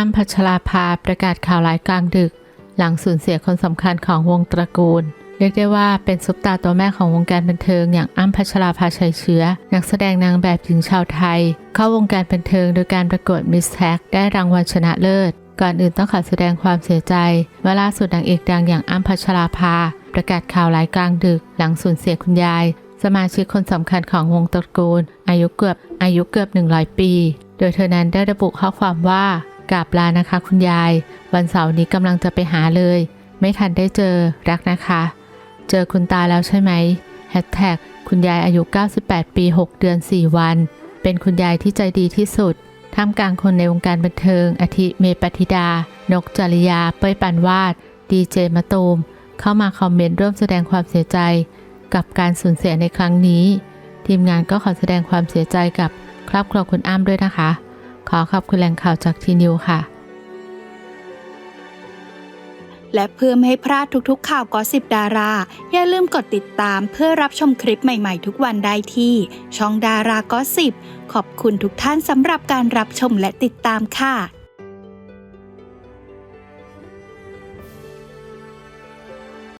อ้ำพัชราภาประกาศข่าวร้ายกลางดึก หลังสูญเสียคนสำคัญของวงตระกูล เรียกได้ว่าเป็นซุปตาตัวแม่ของวงการบันเทิง อย่างอ้ำพัชราภาชัยเชื้อ นักแสดงนางแบบหญิงชาวไทย เข้าวงการบันเทิงโดยการประกวดมิสแท็กได้รางวัลชนะเลิศ ก่อนอื่นต้องขอแสดงความเสียใจว่าล่าสุดนางเอกดังอย่างอ้ำพัชราภา ประกาศข่าวร้ายกลางดึก หลังสูญเสียคุณยาย สมาชิกคนสำคัญของวงตระกูล อายุเกือบอายุเกือบ 100 ปี โดยเธอนั้นได้ระบุข้อความว่า กราบลานะคะ คุณยาย วันเสาร์นี้กำลังจะไปหาเลย ไม่ทันได้เจอรักนะคะ เจอคุณตาแล้วใช่ไหมแฮชแท็กคุณยายอายุ 98 ปี 6 เดือน 4 วัน เป็นคุณยายที่ใจดีที่สุดท่ามกลางคนในวงการบันเทิง อาทิเมปฏิดา นกจริยา เป้ยปันวาด ดีเจมะตูม เข้ามาคอมเมนต์ร่วมแสดงความเสียใจ กับการสูญเสียในครั้งนี้ ทีมงานก็ขอแสดงความเสียใจกับครอบครัวคุณอ้ำด้วยนะคะ ขอขอบคุณแหล่งข่าวจากทีนิวค่ะ และเพื่อไม่ให้พลาดทุกๆ ข่าวกอสิบดารา อย่าลืมกดติดตามเพื่อรับชมคลิปใหม่ๆ ทุกวันได้ที่ ช่องดารากอสิบขอบคุณทุกท่านสำหรับการรับชมและติดตามค่ะ